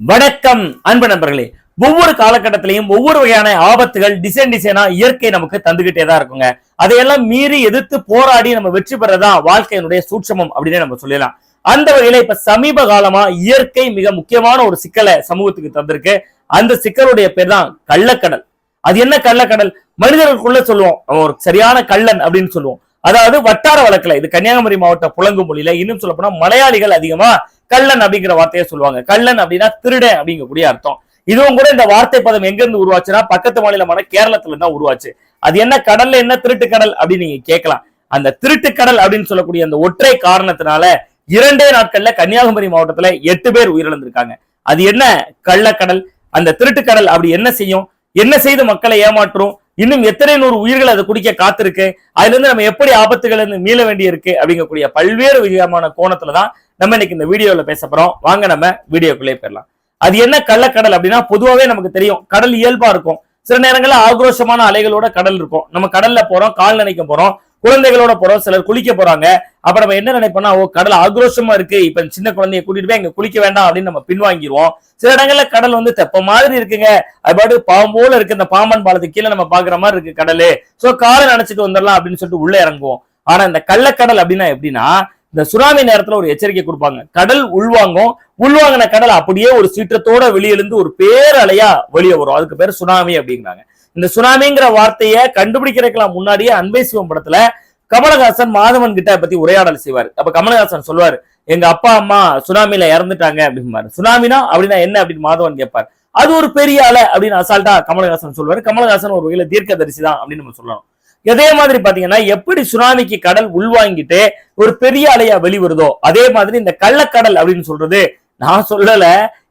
வணக்கம் அன்பு நண்பர்களே. ஒவ்வொரு காலகட்டத்திலையும் ஒவ்வொரு வகையான ஆபத்துகள் டிசைன் டிசைனா இயற்கை நமக்கு தந்துகிட்டே தான் இருக்குங்க. அதையெல்லாம் மீறி எதிர்த்து போராடி நம்ம வெற்றி பெறதா வாழ்க்கையினுடைய சூட்சமம் அப்படின்னு நம்ம சொல்லலாம். அந்த வகையில இப்ப சமீப காலமா இயற்கை மிக முக்கியமான ஒரு சிக்கலை சமூகத்துக்கு தந்திருக்கு. அந்த சிக்கலுடைய பேர் தான் கள்ளக்கடல். அது என்ன கள்ளக்கடல்? மனிதர்களுக்குள்ள சொல்லுவோம். ஒரு சரியான கள்ளன் அப்படின்னு சொல்லுவோம். அதாவது வட்டார வழக்குல இது கன்னியாகுமரி மாவட்ட புலங்கு மொழியில இன்னும் சொல்ல போனா மலையாளிகள் அதிகமா கள்ளன் அப்படிங்கிற வார்த்தையை சொல்லுவாங்க. கள்ளன் அப்படின்னா திருடன் அப்படிங்கக்கூடிய அர்த்தம். இதுவும் கூட இந்த வார்த்தை பதம் எங்க இருந்து உருவாச்சுன்னா பக்கத்து மாநிலமான கேரளத்துல தான் உருவாச்சு. அது என்ன கடல்ல என்ன திருட்டு கடல் அப்படின்னு நீங்க கேட்கலாம். அந்த திருட்டு கடல் அப்படின்னு சொல்லக்கூடிய அந்த ஒற்றை காரணத்தினால இரண்டே நாட்கள்ல கன்னியாகுமரி மாவட்டத்துல எட்டு பேர் உயிரிழந்திருக்காங்க. அது என்ன? கள்ளக்கடல். அந்த திருட்டு கடல் அப்படி என்ன செய்யும்? என்ன செய்து மக்களை ஏமாற்றும்? இன்னும் எத்தனை நூறு உயிர்கள் அதை குடிக்க காத்திருக்கு? அதுல இருந்து நம்ம எப்படி ஆபத்துகள் இருந்து மீள வேண்டி இருக்கு அப்படிங்கக்கூடிய பல்வேறு விதமான கோணத்துல தான் நம்ம இன்னைக்கு இந்த வீடியோல பேச போறோம். வாங்க நம்ம வீடியோக்குள்ளே போயிடலாம். அது என்ன கள்ளக்கடல் அப்படின்னா பொதுவாகவே நமக்கு தெரியும். கடல் இயல்பா இருக்கும். சில நேரங்களில் ஆக்ரோஷமான அலைகளோட கடல் இருக்கும். நம்ம கடல்ல போறோம் கால் நினைக்க போறோம். குழந்தைகளோட போறோம் சிலர் குளிக்க போறாங்க. அப்ப நம்ம என்ன நினைப்போம்னா ஓ கடல் ஆக்ரோஷமா இருக்கு. இப்ப சின்ன குழந்தைய கூட்டிட்டு போய் இங்க குளிக்க வேண்டாம் அப்படின்னு நம்ம பின்வாங்கிடுவோம் சில இடங்கள்ல கடல் வந்து தெப்ப மாதிரி இருக்குங்க. அதுபாடு பாம்போல இருக்கு. இந்த பாம்பன் பாலத்துக்கு கீழே நம்ம பாக்குற மாதிரி இருக்கு கடலு. சோ காலை நினைச்சிட்டு வந்துடலாம் அப்படின்னு சொல்லிட்டு உள்ள இறங்குவோம். ஆனா இந்த கள்ளக்கடல் அப்படின்னா எப்படின்னா இந்த சுனாமி நேரத்துல ஒரு எச்சரிக்கை கொடுப்பாங்க. கடல் உள்வாங்கும். உள்வாங்கின கடல் அப்படியே ஒரு சீற்றத்தோட வெளியிலிருந்து ஒரு பேரலையா வெளியே வரும். அதுக்கு பேர் சுனாமி அப்படிங்கிறாங்க. இந்த சுனாமிங்கிற வார்த்தையை கண்டுபிடிக்கிறதுக்கெல்லாம் முன்னாடியே அன்பை சிவம் படத்துல கமலஹாசன் மாதவன் கிட்ட பத்தி உரையாடல் செய்வார். அப்ப கமலஹாசன் சொல்வார் எங்க அப்பா அம்மா சுனாமில இறந்துட்டாங்க அப்படிம்பாரு. சுனாமினா அப்படின்னா என்ன அப்படின்னு மாதவன் கேட்பார். அது ஒரு பெரிய அலை அப்படின்னு அசால்ட்டா கமலஹாசன் சொல்வாரு. கமலஹாசன் ஒரு வகையில தீர்க்கதரிசி தான் அப்படின்னு நம்ம சொல்லலாம் அதே மாதிரி பாத்தீங்கன்னா எப்படி சுனாமிக்கு கடல் உள்வாங்கிட்டு ஒரு பெரிய அலையா வெளிவருதோ அதே மாதிரி இந்த கள்ளக்கடல் அப்படின்னு சொல்றது நான் சொல்லல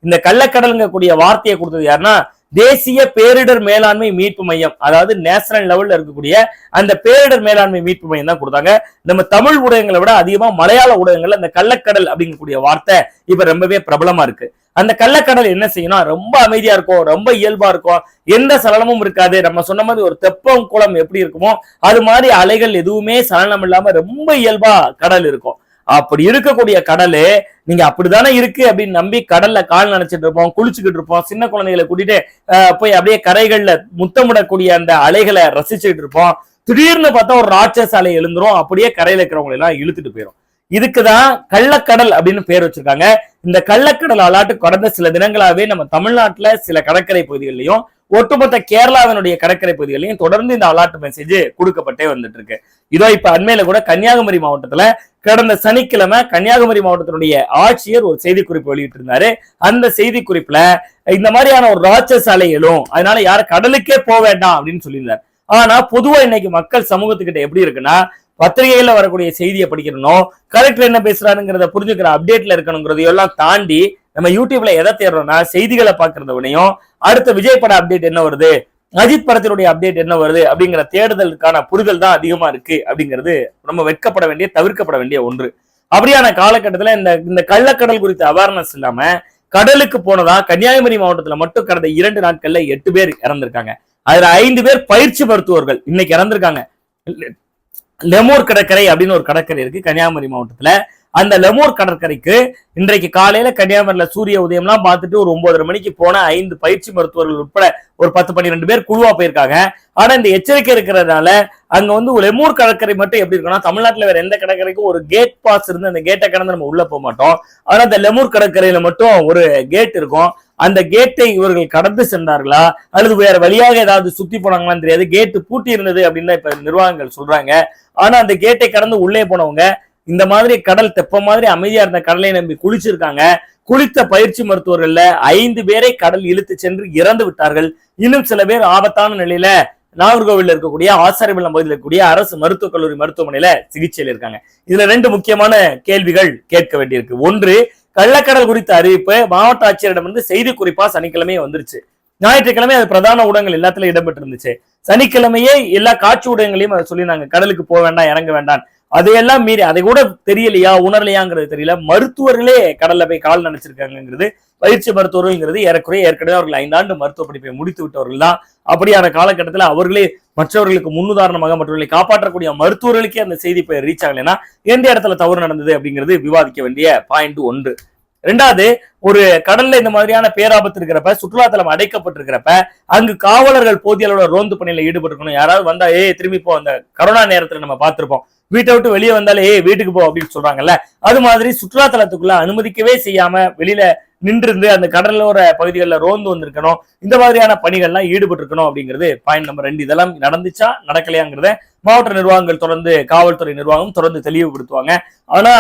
இந்த கள்ளக்கடல்ங்க கூடிய வார்த்தையை கொடுத்தது யாருன்னா தேசிய பேரிடர் மேலாண்மை மீட்பு மையம் அதாவது நேஷனல் லெவல்ல இருக்கக்கூடிய அந்த பேரிடர் மேலாண்மை மீட்பு மையம் தான் கொடுத்தாங்க. நம்ம தமிழ் ஊடகங்களை விட அதிகமா மலையாள ஊடகங்கள்ல அந்த கள்ளக்கடல் அப்படிங்கக்கூடிய வார்த்தை இப்ப ரொம்பவே பிரபலமா இருக்கு. அந்த கள்ளக்கடல் என்ன செய்யணும் ரொம்ப அமைதியா இருக்கும் ரொம்ப இயல்பா இருக்கும். எந்த சலனமும் இருக்காது. நம்ம சொன்ன மாதிரி ஒரு தெப்பம் குளம் எப்படி இருக்குமோ அது மாதிரி அலைகள் எதுவுமே சலனம் இல்லாம ரொம்ப இயல்பா கடல் இருக்கும். அப்படி இருக்கக்கூடிய கடலு நீங்க அப்படிதானே இருக்கு அப்படின்னு நம்பி கடல்ல கால் நினைச்சிட்டு இருப்போம் குளிச்சுக்கிட்டு இருப்போம் சின்ன குழந்தைகளை கூட்டிட்டு போய் அப்படியே கரைகள்ல முத்தமிடக்கூடிய அந்த அலைகளை ரசிச்சுட்டு இருப்போம். திடீர்னு பார்த்தா ஒரு ராட்சச அலை எழுந்துரும் அப்படியே கரையில இருக்கிறவங்களை எல்லாம் இழுத்துட்டு போயிடும் இதுக்குதான் கள்ளக்கடல் அப்படின்னு பேர் வச்சிருக்காங்க. இந்த கள்ளக்கடல் அலாட்டு கடந்த சில தினங்களாவே நம்ம தமிழ்நாட்டுல சில கடற்கரை பகுதிகளிலையும் ஒட்டுமொத்த கேரளாவினுடைய கடற்கரை பகுதிகளையும் தொடர்ந்து இந்த அலர்ட் மெசேஜ் கொடுக்கப்பட்டே வந்துட்டு இருக்கு இதோ இப்ப அண்மையில கூட கன்னியாகுமரி மாவட்டத்துல கடந்த சனிக்கிழமை கன்னியாகுமரி மாவட்டத்தினுடைய ஆட்சியர் ஒரு செய்திக்குறிப்பு வெளியிட்டு இருந்தாரு அந்த செய்திக்குறிப்புல இந்த மாதிரியான ஒரு ராட்சஸ் அலைகளும் அதனால யாரும் கடலுக்கே போக வேண்டாம் அப்படின்னு சொல்லியிருந்தார். ஆனா பொதுவா இன்னைக்கு மக்கள் சமூகத்துக்கிட்ட எப்படி இருக்குன்னா பத்திரிகையில வரக்கூடிய செய்தியை படிக்கணும் கலெக்டர் என்ன பேசுறாருங்கிறத புரிஞ்சுக்கிற அப்டேட்ல இருக்கணுங்கிறதையெல்லாம் தாண்டி நம்ம யூடியூப்ல எதை தேடுறோம்னா செய்திகளை பாக்குறத அடுத்த விஜய் பட அப்டேட் என்ன வருது? அஜித் படத்தினுடைய அப்டேட் என்ன வருது? அப்படிங்கிற தேடுதலுக்கான புரிதல் தான் அதிகமா இருக்கு அப்படிங்கிறது நம்ம வெட்கப்பட வேண்டிய தவிர்க்கப்பட வேண்டிய ஒன்று. அப்படியான காலகட்டத்துல இந்த இந்த கள்ளக்கடல் குறித்த அவேர்னஸ் இல்லாம கடலுக்கு போனதா கன்னியாகுமரி மாவட்டத்துல மட்டும் கடந்த இரண்டு நாட்கள்ல எட்டு பேர் இறந்திருக்காங்க. அதுல ஐந்து பேர் பயிற்சி மருத்துவர்கள் இன்னைக்கு இறந்திருக்காங்க. லெமோர் கடற்கரை அப்படின்னு ஒரு கடற்கரை இருக்கு. கன்னியாகுமரி மாவட்டத்துல அந்த லெமூர் கடற்கரைக்கு இன்றைக்கு காலையில கன்னியாகுமரியில சூரிய உதயம்லாம் பார்த்துட்டு ஒரு ஒன்பதரை மணிக்கு போன ஐந்து பயிற்சி மருத்துவர்கள் உட்பட ஒரு பத்து பன்னிரெண்டு பேர் குழுவா போயிருக்காங்க. ஆனா இந்த எச்சரிக்கை இருக்கிறதுனால அங்க வந்து ஒரு லெமூர் கடற்கரை மட்டும் எப்படி இருக்கும்னா தமிழ்நாட்டில் வேற எந்த கடற்கரைக்கும் ஒரு கேட் பாஸ் இருந்து அந்த கேட்டை கடந்து நம்ம உள்ள போக மாட்டோம். ஆனா அந்த லெமூர் கடற்கரையில மட்டும் ஒரு கேட் இருக்கும். அந்த கேட்டை இவர்கள் கடந்து சென்றார்களா? அல்லது வேற வழியாக ஏதாவது சுத்தி போனாங்களான்னு தெரியாது. கேட்டு பூட்டி இருந்தது அப்படின்னு தான் இப்ப நிர்வாகங்கள் சொல்றாங்க. ஆனா அந்த கேட்டை கடந்து உள்ளே போனவங்க இந்த மாதிரி கடல் தெப்ப மாதிரி அமைதியா இருந்த கடலை நம்பி குளிச்சிருக்காங்க. குளித்த பயிற்சி மருத்துவர்கள்ல ஐந்து பேரை கடல் இழுத்து சென்று இறந்து விட்டார்கள். இன்னும் சில பேர் ஆபத்தான நிலையில நாகர்கோவில்ல இருக்கக்கூடிய ஆசாரிபள்ளம் பகுதியில் இருக்கக்கூடிய அரசு மருத்துவக் கல்லூரி மருத்துவமனையில சிகிச்சையில் இருக்காங்க. இதுல ரெண்டு முக்கியமான கேள்விகள் கேட்க வேண்டியிருக்கு. ஒன்று கள்ளக்கடல் குறித்த அறிவிப்பு மாவட்ட ஆட்சியரிடம் வந்து செய்தி குறிப்பா சனிக்கிழமையே வந்துருச்சு. ஞாயிற்றுக்கிழமை அது பிரதான ஊடகங்கள் எல்லாத்துலயும் இடம்பெற்று இருந்துச்சு சனிக்கிழமையே எல்லா காட்சி ஊடகங்களையும் அதை சொல்லியிருந்தாங்க. கடலுக்கு போக வேண்டாம் இறங்க வேண்டாம். அதையெல்லாம் மீறி அதை கூட தெரியலையா உணரலையாங்கிறது தெரியல. மருத்துவர்களே கடல்ல போய் கால் நினைச்சிருக்காங்கிறது பயிற்சி மருத்துவருங்கிறது ஏறக்குறைய ஏற்கனவே அவர்கள் ஐந்தாண்டு மருத்துவ படிப்பை முடித்து விட்டவர்கள் தான். அப்படியான காலகட்டத்தில் அவர்களே மற்றவர்களுக்கு முன்னுதாரணமாக மற்றவர்களை காப்பாற்றக்கூடிய மருத்துவர்களுக்கே அந்த செய்தி போய் ரீச் ஆகலைன்னா எந்த இடத்துல தவறு நடந்தது அப்படிங்கிறது விவாதிக்க வேண்டிய பாயிண்ட் ஒன்று. ரெண்டாவது ஒரு கடல்ல இந்த மாதிரியான பேராபத்து இருக்கிறப்ப சுற்றுலாத்தலம் அடைக்கப்பட்டிருக்கிறப்ப அங்கு காவலர்கள் போதிய அளவில் ரோந்து பணியில ஈடுபட்டிருக்கணும். யாராவது வந்தா ஏ திரும்பி போ அந்த கரோனா நேரத்துல நம்ம பார்த்திருப்போம். வீட்டை விட்டு வெளியே வந்தாலே ஏ வீட்டுக்கு போ அப்படின்னு சொல்றாங்கல்ல. அது மாதிரி சுற்றுலாத்தலத்துக்குள்ள அனுமதிக்கவே செய்யாம வெளியில நின்றிருந்து அந்த கடலோர பகுதிகளில் ரோந்து வந்திருக்கணும். இந்த மாதிரியான பணிகள்லாம் ஈடுபட்டிருக்கணும் அப்படிங்கிறது பாயிண்ட் நம்பர் ரெண்டு. இதெல்லாம் நடந்துச்சா? நடக்கலையாங்கிறத மாவட்ட நிர்வாகங்கள் தொடர்ந்து காவல்துறை நிர்வாகம் தொடர்ந்து தெளிவுபடுத்துவாங்க. ஆனா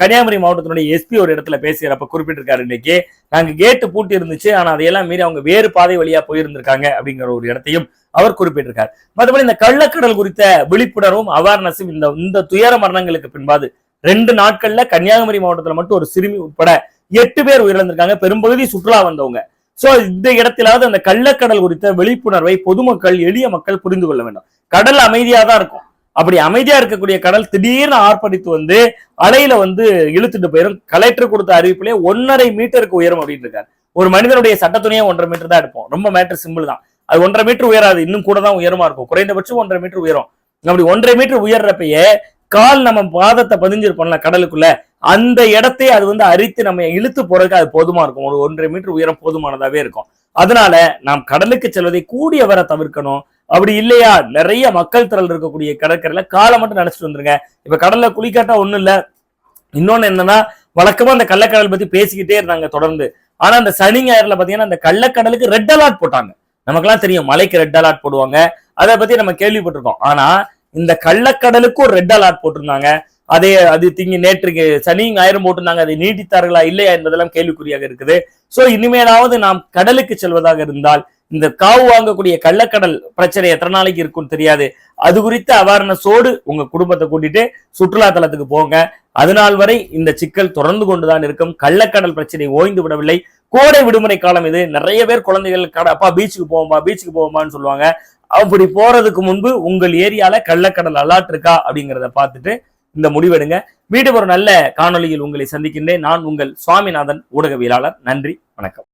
கன்னியாகுமரி மாவட்டத்தினுடைய எஸ்பி ஒரு இடத்துல பேசுகிறப்ப குறிப்பிட்டிருக்காரு இன்னைக்கு. நாங்க கேட்டு பூட்டி இருந்துச்சு. ஆனா அதையெல்லாம் மீறி அவங்க வேறு பாதை வழியா போயிருந்திருக்காங்க அப்படிங்கிற ஒரு இடத்தையும் அவர் குறிப்பிட்டிருக்கார். மற்றபடி இந்த கள்ளக்கடல் குறித்த விழிப்புணர்வும் அவேர்னஸும் இந்த இந்த துயர மரணங்களுக்கு பின்பாது ரெண்டு நாட்கள்ல கன்னியாகுமரி மாவட்டத்துல மட்டும் ஒரு சிறுமி உட்பட எட்டு பேர் உயிரிழந்திருக்காங்க. பெரும்பகுதி சுற்றுலா வந்தவங்க. சோ இந்த இடத்திலாவது அந்த கள்ளக்கடல் குறித்த விழிப்புணர்வை பொதுமக்கள் எளிய மக்கள் புரிந்து கொள்ள வேண்டும். கடல் அமைதியா தான் இருக்கும். அப்படி அமைதியா இருக்கக்கூடிய கடல் திடீர்னு ஆர்ப்பரித்து வந்து அலையில வந்து இழுத்துட்டு போயிடும் கலெக்டர் கொடுத்த அறிவிப்பிலே ஒன்னரை மீட்டருக்கு உயரம் அப்படின்னு இருக்காரு. ஒரு மனிதனுடைய சட்டத்துணையே ஒன்றரை மீட்டர் தான் எடுப்போம். ரொம்ப மேட்டர் சிம்பிள் தான். அது ஒன்றரை மீட்டர் உயராது. இன்னும் கூட தான் உயரமா இருக்கும். குறைந்தபட்சம் ஒன்றரை மீட்டர் உயரும். அப்படி ஒன்றரை மீட்டர் உயர்றப்பயே கால் நம்ம பாதத்தை பதிஞ்சிருப்போம்ல கடலுக்குள்ள. அந்த இடத்தை அது வந்து அரித்து நம்ம இழுத்து போறதுக்கு அது போதுமா இருக்கும்? ஒரு ஒன்றரை மீட்டர் உயரம் போதுமானதாவே இருக்கும். அதனால நாம் கடலுக்கு செல்வதை கூடிய வர தவிர்க்கணும். அப்படி இல்லையா? நிறைய மக்கள் திரள் இருக்கக்கூடிய கடற்கரையில காலை மட்டும் நினைச்சிட்டு வந்துருங்க. இப்ப கடல்ல குளிக்காட்டா ஒண்ணும் இல்ல. இன்னொன்னு என்னன்னா வழக்கமா அந்த கள்ளக்கடல் பத்தி பேசிக்கிட்டே இருந்தாங்க தொடர்ந்து. ஆனா அந்த சனி ஞாயிறுல பாத்தீங்கன்னா அந்த கள்ளக்கடலுக்கு ரெட் அலர்ட் போட்டாங்க. நமக்கெல்லாம் தெரியும் மலைக்கு ரெட் அலர்ட் போடுவாங்க. அதை பத்தி நம்ம கேள்விப்பட்டிருக்கோம். ஆனா இந்த கள்ளக்கடலுக்கும் ஒரு ரெட் அலர்ட் போட்டிருந்தாங்க. அதே அது திங்கி நேற்றுக்கு சனி ஞாயிறு போட்டிருந்தாங்க. அதை நீட்டித்தார்களா இல்லையா என்பதெல்லாம் கேள்விக்குறியாக இருக்குது. சோ இனிமேலாவது நாம் கடலுக்கு செல்வதாக இருந்தால் இந்த காவு வாங்கக்கூடிய கள்ளக்கடல் பிரச்சனை எத்தனை நாளைக்கு இருக்கும்னு தெரியாது. அது குறித்த அவேர்னஸோடு உங்க குடும்பத்தை கூட்டிட்டு சுற்றுலா தலத்துக்கு போங்க. அதனால் வரை இந்த சிக்கல் தொடர்ந்து கொண்டுதான் இருக்கும். கள்ளக்கடல் பிரச்சனை ஓய்ந்து விடவில்லை. கோடை விடுமுறை காலம் இது. நிறைய பேர் குழந்தைகள் கட அப்பா பீச்சுக்கு போவோமா பீச்சுக்கு போவோமான்னு சொல்லுவாங்க. அப்படி போறதுக்கு முன்பு உங்கள் ஏரியால கள்ளக்கடல் அலாட் இருக்கா அப்படிங்கிறத பார்த்துட்டு இந்த முடிவெடுங்க. மீண்டும் ஒரு நல்ல காணொளியில் உங்களை சந்திக்கின்றேன். நான் உங்கள் சுவாமிநாதன் ஊடகவியலாளர். நன்றி. வணக்கம்.